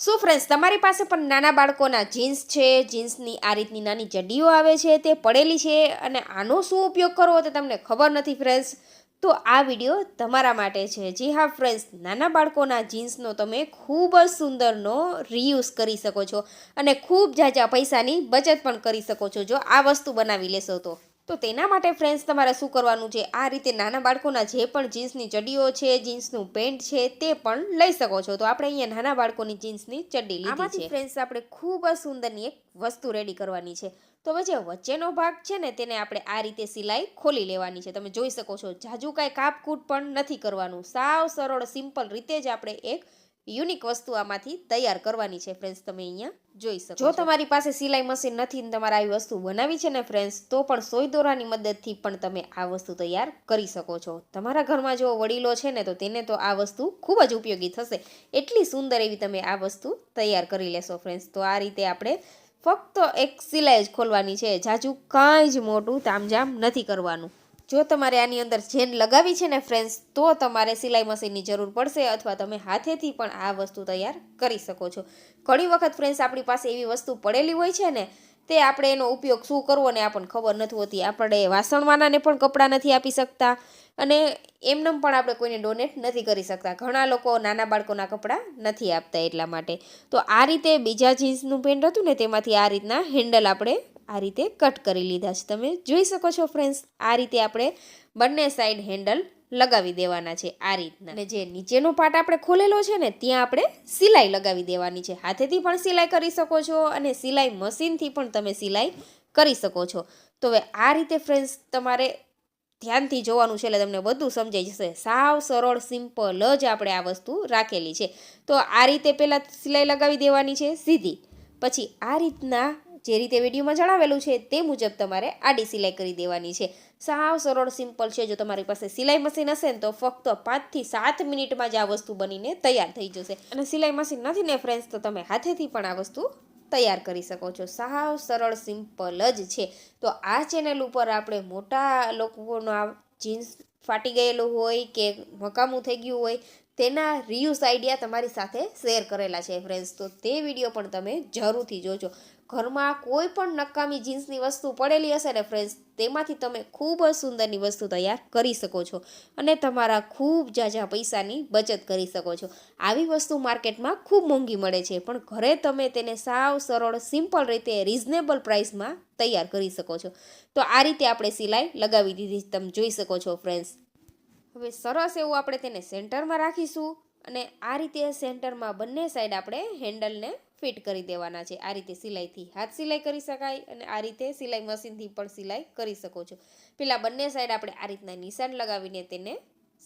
શું ફ્રેન્ડ્સ તમારી પાસે પણ નાના બાળકોના જીન્સ છે જીન્સની આ રીતની નાની ચડ્ડીઓ આવે છે, તે પડેલી છે અને આનો શું ઉપયોગ કરવો તે તમને ખબર નથી ફ્રેન્ડ્સ તો આ વીડિયો તમારા માટે છે. જી હા ફ્રેન્ડ્સ નાના બાળકોના જીન્સનો તમે ખૂબ જ સુંદરનો રીયુઝ કરી શકો છો અને ખૂબ ઝાઝા પૈસાની બચત પણ કરી શકો છો. જો આ વસ્તુ બનાવી લેશો તો. તો તેના માટે ફ્રેન્ડ્સ તમારે શું કરવાનું છે? આ રીતે નાના બાળકોના જે પણ જીન્સની ચડીઓ છે જીન્સનું પેન્ટ છે તે પણ લઈ શકો છો. તો આપણે અહીંયા નાના બાળકોની જીન્સની ચડ્ડી લીધી છે. ફ્રેન્ડ્સ આપણે ખૂબ જ સુંદરની એક વસ્તુ રેડી કરવાની છે. તો હવે જે વચ્ચેનો ભાગ છે ને તેને આપણે આ રીતે સિલાઈ ખોલી લેવાની છે. તમે જોઈ શકો છો જાજુ કાંઈ કાપકૂટ પણ નથી કરવાનું. સાવ સરળ સિમ્પલ રીતે જ આપણે એક યુનિક વસ્તુ આમાંથી તૈયાર કરવાની છે ફ્રેન્ડ્સ તમે અહીંયા જોઈ શકો જો તમારી પાસે સિલાઈ મશીન નથી ને તમારે આવી વસ્તુ બનાવી છે ને ફ્રેન્ડ્સ તો પણ સોય દોરાની મદદથી પણ તમે આ વસ્તુ તૈયાર કરી શકો છો. તમારા ઘરમાં જો વડીલો છે ને તો તેને તો આ વસ્તુ ખૂબ જ ઉપયોગી થશે. એટલી સુંદર એવી તમે આ વસ્તુ તૈયાર કરી લેશો ફ્રેન્ડ્સ તો આ રીતે આપણે ફક્ત એક સિલાઈ જ ખોલવાની છે. જાજુ કાંઈ જ મોટું તામઝામ નથી કરવાનું. જો તમારે આની અંદર જેન લગાવી છે ને ફ્રેન્ડ્સ તો તમારે સિલાઈ મશીનની જરૂર પડશે અથવા તમે હાથેથી પણ આ વસ્તુ તૈયાર કરી શકો છો. ઘણી વખત ફ્રેન્ડ્સ આપણી પાસે એવી વસ્તુ પડેલી હોય છે ને, તે આપણે એનો ઉપયોગ શું કરવો ને આપણને ખબર નથી હોતી. આપણે વાસણવાળાને પણ કપડાં નથી આપી શકતા અને એમનેમ પણ આપણે કોઈને ડોનેટ નથી કરી શકતા. ઘણા લોકો નાના બાળકોના કપડાં નથી આપતા એટલા માટે. તો આ રીતે બીજા જીન્સનું પેન્ટ હતું ને, તેમાંથી આ રીતના હેન્ડલ આપણે આ રીતે કટ કરી લીધા છે. તમે જોઈ શકો છો ફ્રેન્ડ્સ આ રીતે આપણે બંને સાઈડ હેન્ડલ લગાવી દેવાના છે આ રીતના. અને જે નીચેનો પાર્ટ આપણે ખોલેલો છે ને, ત્યાં આપણે સિલાઈ લગાવી દેવાની છે. હાથેથી પણ સિલાઈ કરી શકો છો અને સિલાઈ મશીનથી પણ તમે સિલાઈ કરી શકો છો. તો હવે આ રીતે ફ્રેન્ડ્સ તમારે ધ્યાનથી જોવાનું છે એટલે તમને બધું સમજાઈ જશે. સાવ સરળ સિમ્પલ જ આપણે આ વસ્તુ રાખેલી છે. તો આ રીતે પહેલાં સિલાઈ લગાવી દેવાની છે સીધી. પછી આ રીતના જે રીતે વિડીયોમાં જણાવેલું છે તે મુજબ તમારે આડી સિલાઈ કરી દેવાની છે. સાવ સરળ, સિમ્પલ છે. જો તમારી પાસે સિલાઈ મશીન હશે ને તો ફક્ત પાંચથી સાત મિનિટમાં જ આ વસ્તુ બનીને તૈયાર થઈ જશે. અને સિલાઈ મશીન નથી ને ફ્રેન્ડ્સ તો તમે હાથેથી પણ આ વસ્તુ તૈયાર કરી શકો છો. સાવ સરળ, સિમ્પલ જ છે. તો આ ચેનલ ઉપર આપણે મોટા લોકોનો આ જીન્સ ફાટી ગયેલું હોય કે મકામું થઈ ગયું હોય, તેના રિયુઝ આઈડિયા તમારી સાથે શેર કરેલા છે ફ્રેન્ડ્સ તો તે વીડિયો પણ તમે જરૂરથી જોજો. ઘરમાં કોઈ પણ નકામી જીન્સની વસ્તુ પડેલી હશે ને ફ્રેન્ડ્સ તેમાંથી તમે ખૂબ જ સુંદરની વસ્તુ તૈયાર કરી શકો છો અને તમારા ખૂબ ઝાઝા પૈસાની બચત કરી શકો છો. આવી વસ્તુ માર્કેટમાં ખૂબ મોંઘી મળે છે, પણ ઘરે તમે તેને સાવ સરળ સિમ્પલ રીતે રિઝનેબલ પ્રાઇસમાં તૈયાર કરી શકો છો. તો આ રીતે આપણે સિલાઈ લગાવી દીધી તમે જોઈ શકો છો ફ્રેન્ડ્સ હવે સરસ એવું આપણે તેને સેન્ટરમાં રાખીશું અને આ રીતે સેન્ટરમાં બંને સાઈડ આપણે હેન્ડલને ફિટ કરી દેવાના છે. આ રીતે સિલાઈથી હાથ સિલાઈ કરી શકાય અને આ રીતે સિલાઈ મશીનથી પણ સિલાઈ કરી શકો છો. પેલા બંને સાઈડ આપણે આ રીતના નિશાન લગાવીને તેને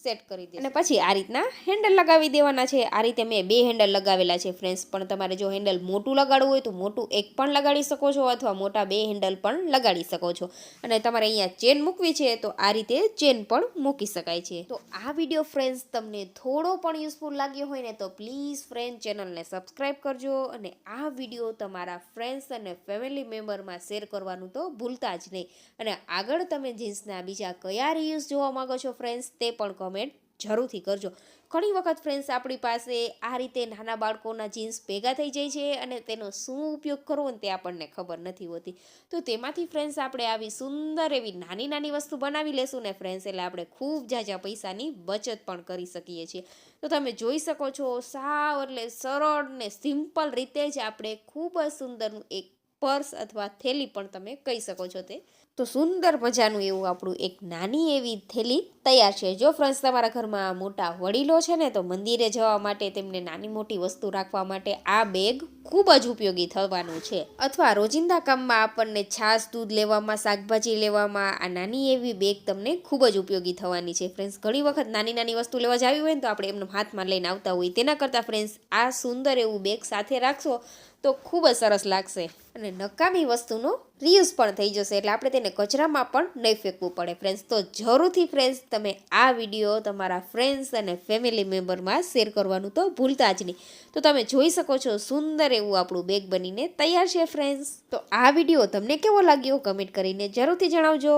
સેટ કરી દે અને પછી આ રીતના હેન્ડલ લગાવી દેવાના છે. આ રીતે મેં બે હેન્ડલ લગાવેલા છે ફ્રેન્ડ્સ પણ તમારે જો હેન્ડલ મોટું લગાડવું હોય તો મોટું એક પણ લગાડી શકો છો અથવા મોટા બે હેન્ડલ પણ લગાડી શકો છો. અને તમારે અહીંયા ચેન મૂકવી છે તો આ રીતે ચેન પણ મૂકી શકાય છે. તો આ વીડિયો ફ્રેન્ડ્સ તમને થોડો પણ યુઝફુલ લાગ્યો હોય ને તો પ્લીઝ ફ્રેન્ડ ચેનલને સબસ્ક્રાઈબ કરજો અને આ વીડિયો તમારા ફ્રેન્ડ્સ અને ફેમિલી મેમ્બરમાં શેર કરવાનું તો ભૂલતા જ નહીં. અને આગળ તમે જીન્સના બીજા કયા રિયુઝ જોવા માગો છો ફ્રેન્ડ્સ તે પણ કમેન્ટ જરૂરથી કરજો. ઘણી વખત ફ્રેન્ડ્સ આપણી પાસે આ રીતે નાના બાળકોના જીન્સ ભેગા થઈ જાય છે અને તેનો શું ઉપયોગ કરવો ને તે આપણને ખબર નથી હોતી. તો તેમાંથી ફ્રેન્ડ્સ આપણે આવી સુંદર એવી નાની નાની વસ્તુ બનાવી લેશું ને ફ્રેન્ડ્સ એટલે આપણે ખૂબ ઝાઝા પૈસાની બચત પણ કરી શકીએ છીએ. તો તમે જોઈ શકો છો સાવ એટલે સરળ ને સિમ્પલ રીતે જ આપણે ખૂબ જ સુંદરનું એક પર્સ અથવા થેલી પણ તમે કહી શકો છો તે. તો સુંદર મજાનું એવું આપણું એક નાની એવી થેલી તૈયાર છે. જો ફ્રેન્ડ્સ તમારા ઘરમાં મોટા વડીલો છે ને, તો મંદિરે જવા માટે તેમને નાની મોટી વસ્તુ રાખવા માટે આ બેગ ખૂબ જ ઉપયોગી થવાનું છે. અથવા રોજિંદા કામમાં આપણને છાશ, દૂધ લેવામાં, શાકભાજી લેવામાં, આ નાની એવી બેગ તમને ખૂબ જ ઉપયોગી થવાની છે. ફ્રેન્ડ્સ, ઘણી વખત નાની નાની વસ્તુ લેવા જાવી હોય ને તો આપણે એમને હાથમાં લઈને આવતા હોય તેના કરતાં ફ્રેન્ડ્સ, આ સુંદર એવું બેગ સાથે રાખશો તો ખૂબ જ સરસ લાગશે. અને નકામી વસ્તુનો રીયુઝ પણ થઈ જશે, એટલે આપણે તેને કચરામાં પણ નહીં ફેંકવું પડે. ફ્રેન્ડ્સ તો જરૂરથી ફ્રેન્ડ્સ તમે આ વીડિયો તમારા ફ્રેન્ડ્સ અને ફેમિલી મેમ્બરમાં શેર કરવાનું તો ભૂલતા જ નહીં. તો તમે જોઈ શકો છો, સુંદર એવું આપણું બેગ બનીને તૈયાર છે ફ્રેન્ડ્સ તો આ વીડિયો તમને કેવો લાગ્યો? કમેન્ટ કરીને જરૂરથી જણાવજો.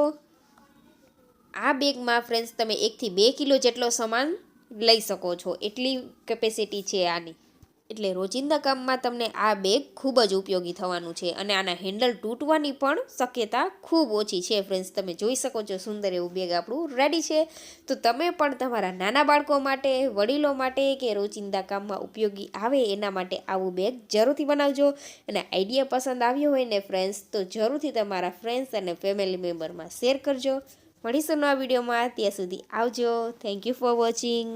આ બેગમાં ફ્રેન્ડ્સ તમે એકથી બે કિલો જેટલો સામાન લઈ શકો છો. એટલી કેપેસિટી છે આની. એટલે રોજિંદા કામમાં તમને આ બેગ ખૂબ જ ઉપયોગી થવાનું છે અને આના હેન્ડલ તૂટવાની પણ શક્યતા ખૂબ ઓછી છે. ફ્રેન્ડ્સ, તમે જોઈ શકો છો સુંદર એવું બેગ આપણું રેડી છે. તો તમે પણ તમારા નાના બાળકો માટે, વડીલો માટે કે રોજિંદા કામમાં ઉપયોગી આવે એના માટે આવું બેગ જરૂરથી બનાવજો. અને આઈડિયા પસંદ આવ્યો હોય ને ફ્રેન્ડ્સ, તો જરૂરથી તમારા ફ્રેન્ડ્સ અને ફેમિલી મેમ્બરમાં શેર કરજો. મળીશું નવા વિડીયોમાં ત્યાં સુધી આવજો. Thank you for watching